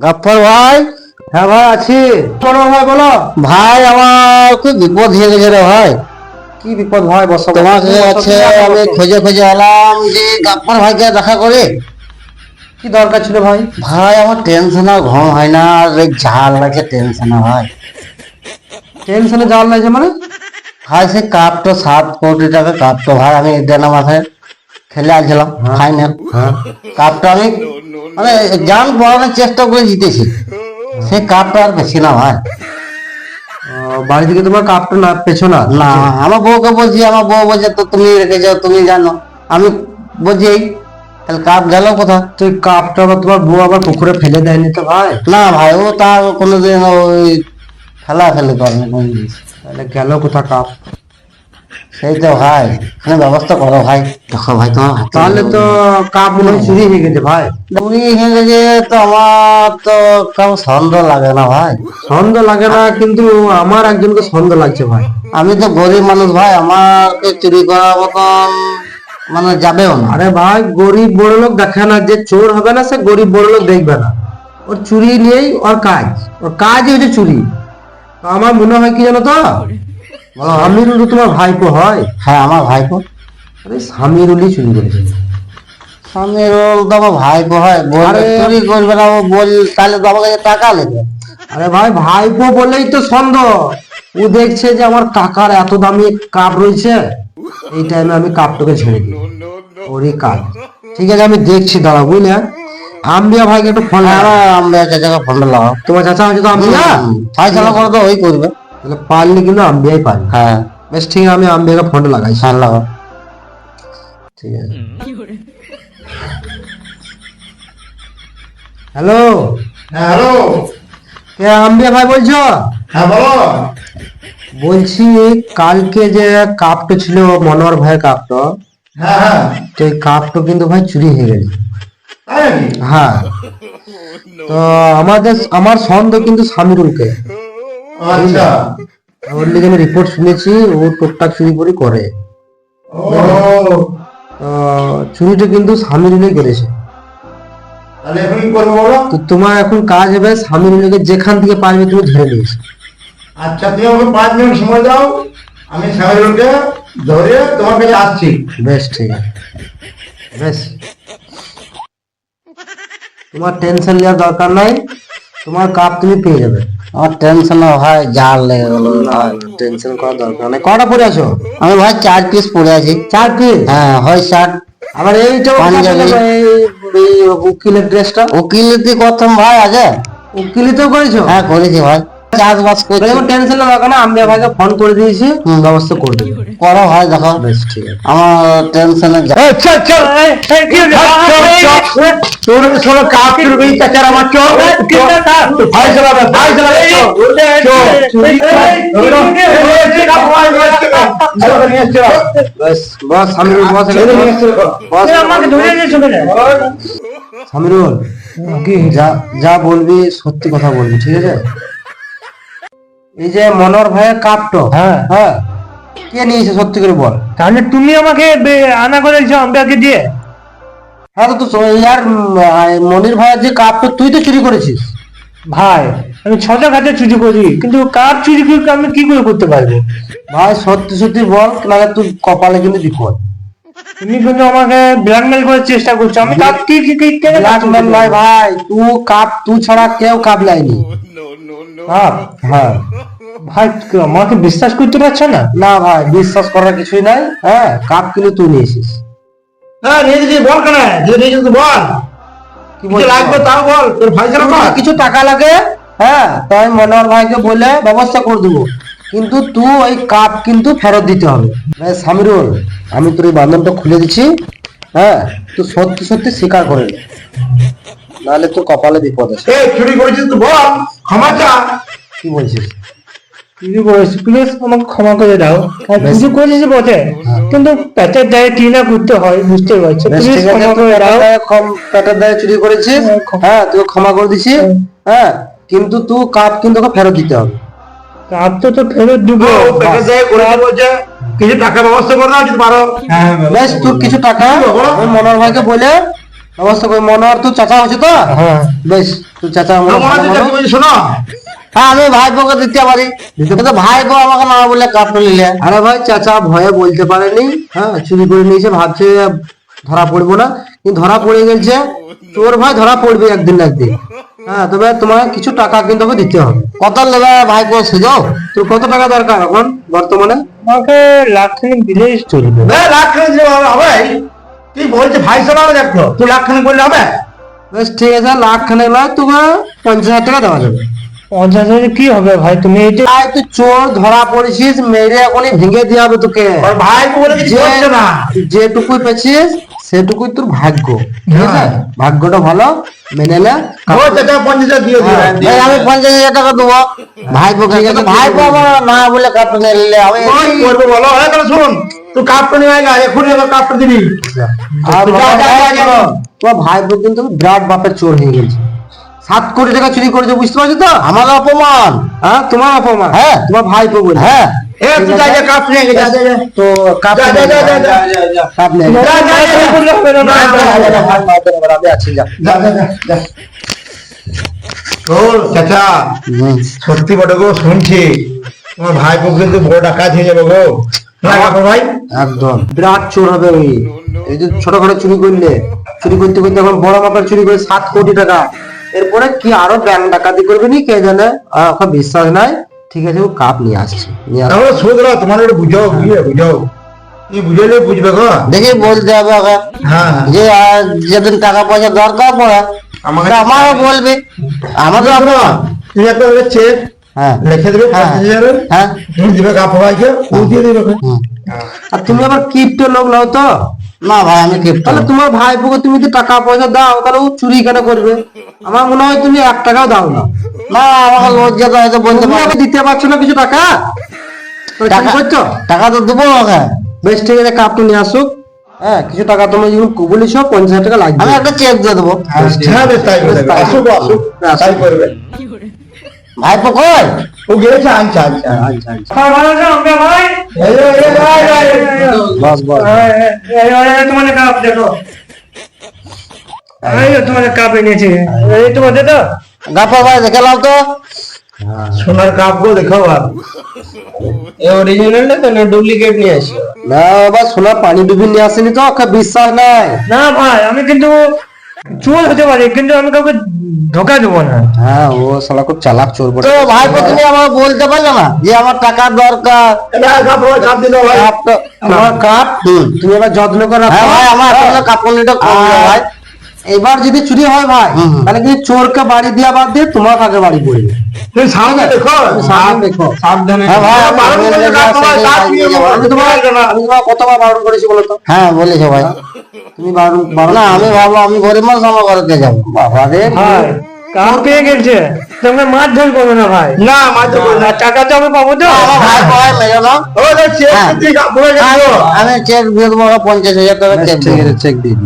গাফর ভাই? হ্যাঁ ভাই আছি। বলো ভাই বলো। ভাই আমার খুব বিপদ হয়ে গেছে রে ভাই। কি বিপদ ভাই বসো। তোমাকে আছে আমি খোঁজে খোঁজে এলাম যে গাফর ভাইকে দেখা করে। কি দরকার ছিল ভাই? ভাই আমার টেনশন আর ঘুম হয় না আর এই ঝাল লাগে টেনশন ভাই। টেনশনে জাল লাগছে মানে? ভাই সে কাপটা সাত কোটি টাকা কাপটা ভাই আমি দেনা মাথায় খেলে আসছিলাম ফাইনাল হ্যাঁ। কাপটা আমি মানে জান পড়ানোর চেষ্টা করে জিতেছি। সেই কাপটা আর বেশি না ভাই। বাড়ি থেকে তোমার কাপটা না পেছো না না আমার বউকে বলছি আমার বউ বলছে তো তুমি রেখে যাও তুমি জানো। আমি বলছি এই, তাহলে কাপ গেল কোথা তুই কাপটা আবার তোমার বউ আবার পুকুরে ফেলে দেয়নি তো ভাই? না ভাই ও তার কোনোদিন ওই খেলা খেলি করেনি কোন জিনিস তাহলে গেল কোথা কাপ? সেই তো ভাই ব্যবস্থা করো ভাই। দেখো ভাই তোমার তাহলে তো কাপ মনে হয় চুরি হয়ে গেছে ভাই। চুরি হয়ে গেছে তো আমার তো সন্দেহ লাগে না ভাই। সন্দেহ লাগে না কিন্তু আমার একজনকে সন্দেহ লাগছে ভাই। আমি তো গরিব মানুষ ভাই আমাকে চুরি করার মতন মানে যাবেও না। আরে ভাই গরিব বড় লোক দেখে না যে চোর হবে না সে গরিব বড় লোক দেখবে না। ওর চুরি নিয়েই ওর কাজ। ওর কাজই হচ্ছে চুরি। আমার মনে হয় কি জানো তো? আমিরুল তোমার ভাইপো হয়? হ্যাঁ আমার ভাইপো। আরে সামিরুলই চুরি করেছে। স্বামীর তো আমার ভাইপো হয়। বলে আরে- চুরি করবে না ও বল তাহলে তো আমার কাছে টাকা নেবে আরে ভাই ভাইপো বলেই তো সন্দেহ ও দেখছে যে আমার কাকার এত দামি কাপ রয়েছে এই টাইমে আমি কাপটাকে ছেড়ে দিই। ওরই কাপ ঠিক আছে আমি দেখছি দাঁড়া বুঝলে? আম্বিয়া ভাইকে একটু ফোন হ্যাঁ আমরা চাচাকে ফোনটা লাগাও। তোমার চাচা হচ্ছে তো আম্বিয়া? ফাইসালা করে তো ওই করবে। তাহলে পারলে কিন্তু আম্বিয়াই পারবে হ্যাঁ বেশ ঠিক আছে আমি আম্বিয়াকে ফোনটা লাগাইছি হ্যাঁ লাগাও ঠিক আছে হ্যালো হ্যাঁ হ্যালো কে আম্বিয়া ভাই বলছো হ্যাঁ বলো বলছি কালকে যে কাপটা ছিল মনোহর ভাইয়ের কাপটা। হ্যাঁ হ্যাঁ। তো এই কাপটা কিন্তু ভাই চুরি হয়ে নাকি? হ্যাঁ। তো আমাদের আমার সন্দেহ কিন্তু সামিরুলকে আচ্ছা। ওর লিগে আমি রিপোর্ট শুনেছি ও টুকটাক চুরি করে করে। চুরিটা কিন্তু সামিরুলই করেছে। তাহলে এখন কি করব বলো? তো তোমার এখন কাজ হবে সামিরুলকে যেখান থেকে পারবে তুমি ধরে নিয়েছো আচ্ছা তুমি আমাকে পাঁচ মিনিট সময় দাও। আমি সাহেবকে ধরে তোমার কাছে আসছি। বেশ ঠিক আছে। বেশ। তোমার টেনশন নেওয়ার দরকার নাই। তোমার কাপ তুমি পেয়ে যাবে। আমার টেনশন হয় জাল লেগে গেল। টেনশন করার দরকার নেই। কটা পরে আছো? আমি ভাই চার পিস পরে আছি। চার পিস হ্যাঁ হয় শার্ট আমার এইটা পাঞ্জাবি। এই- উকিলের ড্রেসটা উকিলতি করতাম ভাই আগে? উকিলি তো করেছ? হ্যাঁ করেছি ভাই। চাষবাস করছি টেনশন দরকার না আমি ফোন করে দিয়েছি ব্যবস্থা করে দেবো করো ভাই দেখো বেশ ঠিক আছে আমার টেনশনে তোর সঙ্গে কাপ চুরি করি চাচার আমার চোর ভাই চালাবে ভাই চালাবে বেশ বস সামিরুল বস এখানে বস সামিরুল যা যা বলবি সত্যি কথা বলবি ঠিক আছে এই যে মনোহর ভাইয়ের কাপটো হ্যাঁ। হ্যাঁ। কে নিয়েছে সত্যি করে বল? তাহলে তুমি আমাকে আনা করেছ আমাকে দিয়ে? হ্যাঁ তো ইয়ার মনির ভাইয়ের যে কাপটো তুই তো চুরি করেছিস। ভাই আমি ছটা খাতে চুরি করি কিন্তু কার চুরি করে আমি কি করে করতে পারব? ভাই সত্যি সত্যি বল নাহলে তুই কপালে কিন্তু বিপদ। তুমি কিন্তু আমাকে ব্ল্যাকমেল করার চেষ্টা করছ। আমি কার কি কি কি কেন ব্ল্যাকম্যান নয় ভাই তুই কাপ তুই ছাড়া কেউ কাপ লাইনি হ্যাঁ হ্যাঁ। ভাই আমাকে বিশ্বাস করতে পারছ না? না ভাই বিশ্বাস করার কিছুই নাই। হ্যাঁ কাপ কিন্তু তুই নিয়েছিস। হ্যাঁ নিয়ে বল কেন? যে নিয়ে বল। লাগবে তাও বল তোর ভাই কিছু টাকা লাগে? হ্যাঁ তাই মনোহর ভাইকে বলে ব্যবস্থা করে দেবো। কিন্তু তুই ওই কাপ কিন্তু ফেরত দিতে হবে। সামিরুল আমি তোর এই বান্ধবটা খুলে দিচ্ছি। হ্যাঁ তুই সত্যি সত্যি স্বীকার করে নে। নাহলে তোর কপালে বিপদ আছে এই চুরি করেছিস তুই বল ক্ষমা চা। কি বলছিস? চুরি করেছি প্লিজ আমাকে ক্ষমা করে দাও। আর চুরি করেছি বটে কিন্তু পেটের দায়ে কি না করতে হয় বুঝতে পারছ প্লিজ ক্ষমা করে দাও। পেটের দায়ে চুরি করেছিস। হ্যাঁ, হ্যাঁ তুই ক্ষমা করে দিছি হ্যাঁ কিন্তু তুই কাপ কিন্তু ওকে ফেরত দিতে হবে। তো তো ফেরত দিব। বলছে কিছু টাকা ব্যবস্থা করে দাও যদি পারো। হ্যাঁ বেশ তোর কিছু টাকা? মনোহর ভাইকে বলে ব্যবস্থা করে। মনোহর তো চাচা হচ্ছে তো? হ্যাঁ। বেশ তুই চাচা শোনো। হ্যাঁ আমি ভাইপোকে দিতে পারি। কিন্তু ভাইপো আমাকে না বলে কাপড় নিলে? আরে ভাই চাচা ভয়ে বলতে পারেনি। হ্যাঁ চুরি করে নিয়েছে ভাবছে ধরা পড়ব না। কিন্তু ধরা পড়ে গেছে চোর ভাই ধরা পড়বে একদিন না একদিন। হ্যাঁ তবে তোমার কিছু টাকা কিন্তু ওকে দিতে হবে। কত নেবে ভাই ভাইপো সুযোগ? তোর কত টাকা দরকার এখন বর্তমানে? আমাকে লাখ খানিক দিলেই চলবে। লাখ খানিক দিলে হবে। তুই বলছে ভাই শোনাবে দেখো তুই লাখ খানিক বললে হবে? বেশ ঠিক আছে লাখ খানেক নয় তোকে পঞ্চাশ হাজার টাকা দেওয়া যাবে। পঞ্চাশ হাজার কি হবে ভাই? তুমি এই যে ভাই তুই চোর ধরা পড়েছিস মেরে এখনই ভেঙে দিয়ে হবে তোকে। ভাই বলে কিছু না। যেটুকুই পেয়েছিস সেটুকুই তোর ভাগ্য। হ্যাঁ। ভাগ্যটা ভালো মেনে নে। দিও ভাই আমি পঞ্চাশ হাজার টাকা দেবো। ভাইপো ভাইপো আমার না বলে কাপড় নিলে আমি ওই বলো? হ্যাঁ শুন তুই কাপড় নিয়ে এখনই কাপড় দিবি। তোমার ভাই বোন কিন্তু বিরাট বাপের চোর হয়ে গেছে। সাত কোটি টাকা চুরি করেছে বুঝতে পারছ তো? আমার অপমান। হ্যাঁ? তোমার অপমান। হ্যাঁ। তোমার ভাই বলে। হ্যাঁ। তো কাপ। কাপ চাচা সত্যি বটে গো শুনছি তোমার ভাই পো কিন্তু বড় ডাকাত হয়ে যাবে গো ভাই একদম বিরাট চোর হবে ওই এই যে ছোটখাটো চুরি করলে চুরি করতে করতে এখন বড় মাপের চুরি করে সাত কোটি টাকা এরপরে কি আরও ব্যাংক ডাকাতি করবে নি কে জানে আর ওকে বিশ্বাস নাই ঠিক আছে ও কাপ নিয়ে আসছে নিয়ে আসছে তাহলে শোধ দাও তোমার একটু বুঝাও বুঝে বুঝাও তুমি বুঝাইলে বুঝবে গো দেখি বলতে হবে ওকে হ্যাঁ যে আহ, যেদিন টাকা পয়সা দরকার পড়ে আমাকে তা আমারও বলবে আমাদের অপমান তুমি একটা চেক হ্যাঁ লিখে দেবে হ্যাঁ। পঞ্চাশ হাজারের হ্যাঁ তুমি দিবে কাপড় ভাইকে ও দিয়ে দেবে ওকে। হুম। আর তুমি আবার কিপ্টো লোক নাও তো না ভাই আমি কিপ্ট তাহলে তোমার ভাই পোকে তুমি যদি টাকা পয়সা দাও তাহলে ও চুরি কেন করবে? আমার মনে হয় তুমি এক টাকাও দাও না। না আমাকে লজ্জা তো হয়তো বলতে তুমি দিতে পারছ না কিছু টাকা? টাকা করছ? টাকা তো দেবো ওকে বেশ ঠিক আছে কাপটা নিয়ে আসুক হ্যাঁ কিছু টাকা তুমি যখন বলিস পঞ্চাশ হাজার টাকা লাগবে। আমি একটা চেক দিয়ে দেবো। হ্যাঁ বেশ তাই আসুক ও আসুক তাই করবে। ভাইপো কই? ও গেছে আনছে আনছে। আচ্ছা আচ্ছা আছে আমাকে ভাই? তোমাদের কাপ এনেছি এই তোমাদের তো গাপা ভাই দেখে তো। সোনার কাপ গো দেখো এ অরিজিনাল তো না ডুপ্লিকেট নিয়ে আসি? না বাবা সোনা পানি ডুবি নিয়ে আসেনি তো ওকে বিশ্বাস নাই। না ভাই আমি কিন্তু চোর হতে পারি কিন্তু আমি কাউকে ধোকা দেবো না। হ্যাঁ ও শালা খুব চালাক চোর বটে। তো ভাই তুমি আমাকে বলতে পারলে না যে আমার টাকার দরকার। কাপ কাপ ভাই। কাপ কাপ? তুমি এবার যত্ন করো হ্যাঁ ভাই আমার কাপড় নিটা ভাই। এবার যদি চুরি হয় ভাই। তাহলে কিন্তু চোরকে বাড়ি দেওয়া বাদ দিয়ে তোমার কাকে বাড়ি পড়বে সামনে দেখো। সামনে দেখো। সাবধানে হ্যাঁ কতবার বারণ করেছি বলো তো। হ্যাঁ বলেছ ভাই। তুমি বারণ বারণ না আমি ভাবলাম আমি গরিব মানুষ আমার ঘরে যাব? বাবা রে ভাই পেয়ে গেছে। তোমরা মাছ ধর করবে না ভাই। না মাঝে বল না। টাকা তো আমি পাবো তো। ভাই ভাই মেরে নাও। ও দেখছি হ্যাঁ। আমি চেক দিয়ে দেবো পঞ্চাশ হাজার টাকা চেক দিয়ে